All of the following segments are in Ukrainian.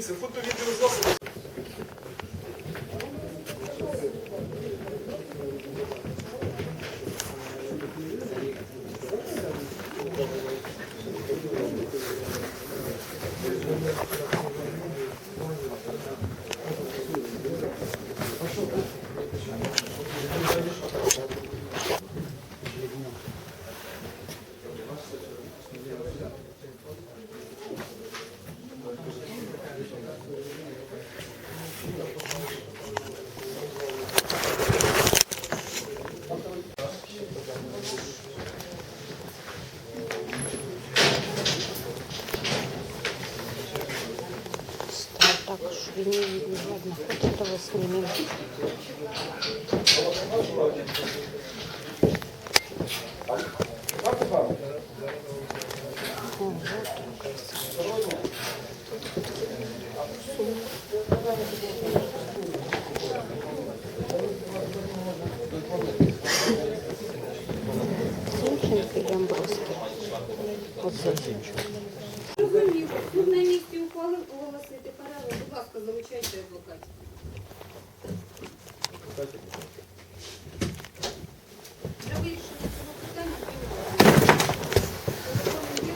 Дивіться, фото-відеозапис. Стал не видно. Ладно, хоть этого снимем. О, вот он красавчик. Или Амброский? Вот Зинченко. Розумів, суд на місці ухвалив оголосити перерву. Будь ласка, залучайте адвокатів. Для вирішення цього питання Законом є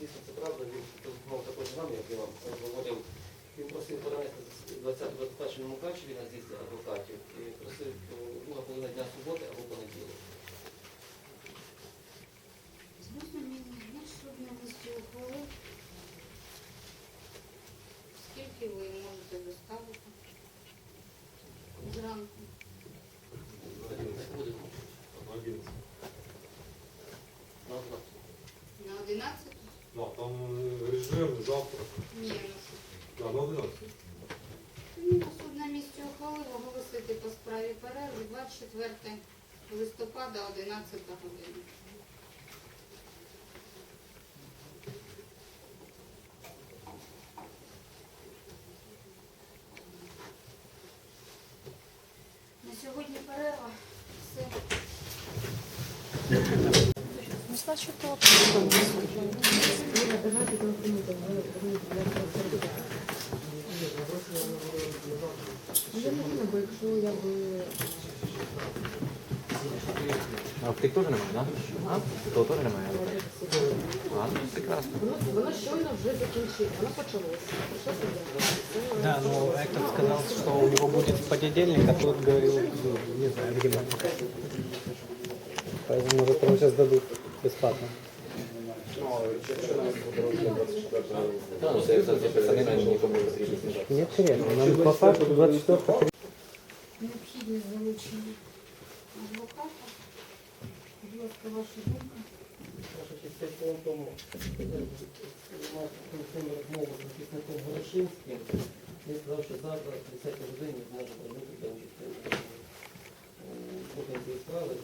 Дійсно, це правда, він телефонував також з нами, як я вам говорив. Він просив перенести 20-21 Мукачеві на з'їзд адвокатів і просив друга половина дня суботи або понеділок. Звісно, мені більш суд на. Скільки ви можете доставити зранку? Не будемо. На одну. На 11? Да, там е, режим, завтрак. Ні, ну що. Да, на 11. Тому суд на місці ухвалив оголосити по справі перерву 24 листопада 11 година. На сьогодні перерва. Все. Ну, значит, вот. что Я не знаю, бо якщо я би А в тих теж немає, так? А? Того теж немає. А, ну, прекрасно. воно, воно щойно вже закінчило, воно почалося. Прийшов суддя. Да, но этот сказал, что у него будет в понедельник, а тот говорил, ну, не знаю, где мы. Поэтому, может, прямо сейчас дадут бесплатно. Нет, серьезно, нам по факту 24 Необхідність залучення адвоката. Будь ласка, ваша думка. По тому, розмову з захисником Горошинським. Він сказав, що завтра о 10 годині зможе повернути там частину потім цієї справи,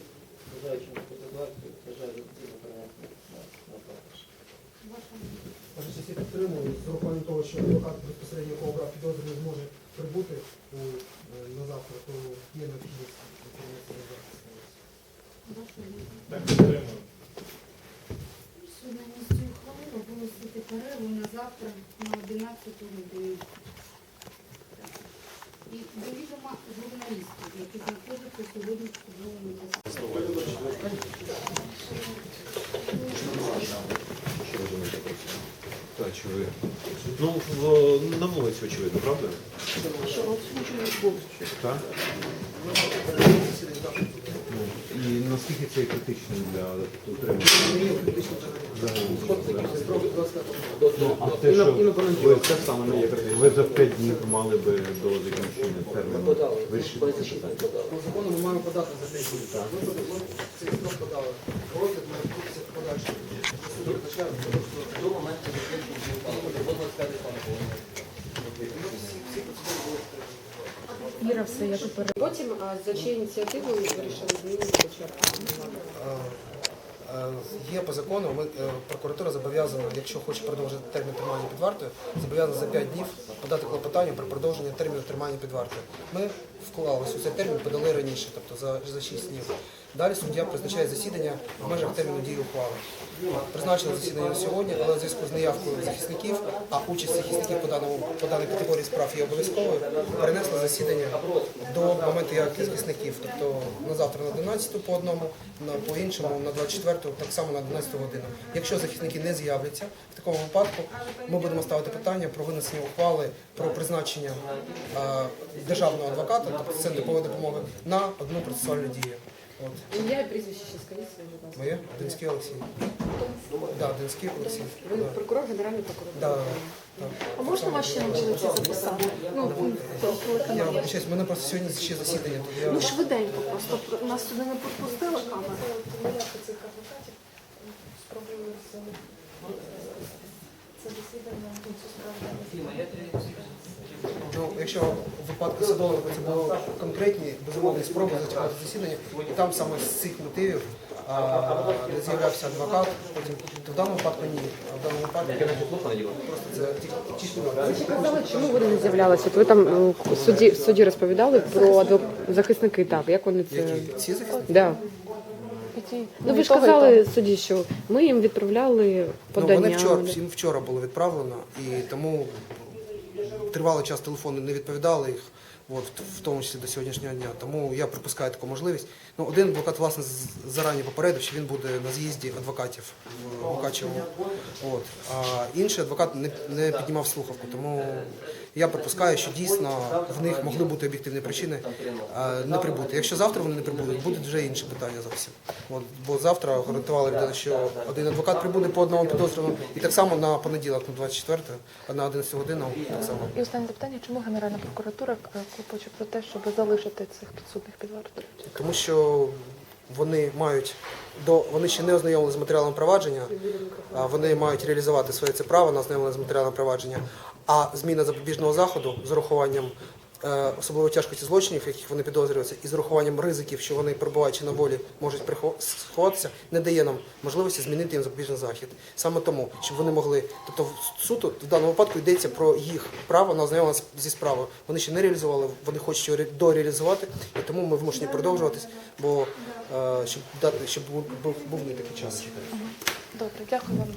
зважаючи на ситуацію, вважаю, потрібно перенести на, на завтра. Ваша думка. Ваша честь, я підтримую з урахуванням того, що адвокат безпосередньо якого брав підозру не зможе прибути у, е, на завтра, то є необхідність перенести на завтра. Ваша думка. Так, підтримую. Суд на місці ухвалив оголосити перерву на завтра на 11 годину. І до відома журналістів, які знаходяться сьогодні в судовому засіданні. Так, очевидно. Ну, в, очевидно, правда? Так? Ну, і наскільки це критично для утримання? Ви за 5 днів мали би до закінчення терміну вирішити це питання. По закону ми маємо подати за 5 днів. До моменту закінчення. До 25 пана всі процедури були Іра все, я тепер. Потім а, за чиєю ініціативою вирішили змінити початку. А, а Е, Є по закону, ми, е, прокуратура зобов'язана, якщо хоче продовжити термін тримання під вартою, зобов'язана за 5 днів подати клопотання про продовження терміну тримання під вартою. Ми вклалися у цей термін, подали раніше, тобто за, за 6 днів. Далі суддя призначає засідання в межах терміну дії ухвали. Призначено засідання на сьогодні, але в зв'язку з неявкою захисників, а участь захисників по, даному, по даній категорії справ є обов'язковою, перенесли засідання до моменту явки захисників, тобто на завтра на 11 по одному, на, по іншому на 24, так само на 11 годину. Якщо захисники не з'являться, в такому випадку ми будемо ставити питання про винесення ухвали про призначення державного адвоката, тобто центру допомоги, на одну процесуальну дію. Ім'я і прізвище ще скажіть своє, будь ласка. Моє Донський Олексій. Да, Донський Олексій. Ви Да. прокурор, генеральний прокурор. Да, да. А можна вас ще навчити записати? Ну, Я телеканал. вибачаюсь, в мене просто сьогодні ще засідання. то Я... Ну швиденько просто. Нас сюди не пропустили камера. Ну, якщо в випадку Садового це було конкретні безумовні спроби затягнути засідання, і там саме з цих мотивів а, не з'являвся адвокат, потім то в даному випадку ні. А в даному випадку просто це ті- ті ж Ви казали, чому вони не з'являлися? От Ви там е, в суді, в суді розповідали про адвок... захисники, так, як вони це... які ці захисники. Да. Ну ви ж казали судді, що ми їм відправляли Ну, вони вчора, їм вчора було відправлено, і тому тривалий час телефони не відповідали їх, от, в тому числі до сьогоднішнього дня. Тому я припускаю таку можливість. Ну, один адвокат, власне, зарані попередив, що він буде на з'їзді адвокатів в Мукачево. От. А інший адвокат не, не піднімав слухавку. Тому я припускаю, що дійсно в них могли бути об'єктивні причини не прибути. Якщо завтра вони не прибудуть, будуть вже інші питання зовсім. От, бо завтра гарантували людина, що один адвокат прибуде по одному підозрюваному, і так само на понеділок, на 24, а на 11 годину так само. І останнє запитання, чому Генеральна прокуратура е, клопоче про те, щоб залишити цих підсудних під вартою? Тому що вони мають до вони ще не ознайомлені з матеріалом провадження, а вони мають реалізувати своє це право на ознайомлення з матеріалом провадження. А зміна запобіжного заходу з урахуванням особливо тяжкості злочинів, яких вони підозрюються, і з урахуванням ризиків, що вони перебуваючи на волі, можуть прихо- сховатися, не дає нам можливості змінити їм запобіжний захід. Саме тому, щоб вони могли, тобто суто в даному випадку йдеться про їх право на ознайомлення зі справою. Вони ще не реалізували, вони хочуть його дореалізувати, і тому ми вимушені продовжуватись, бо е, щоб дати, щоб був, був не такий час. Добре, дякую вам.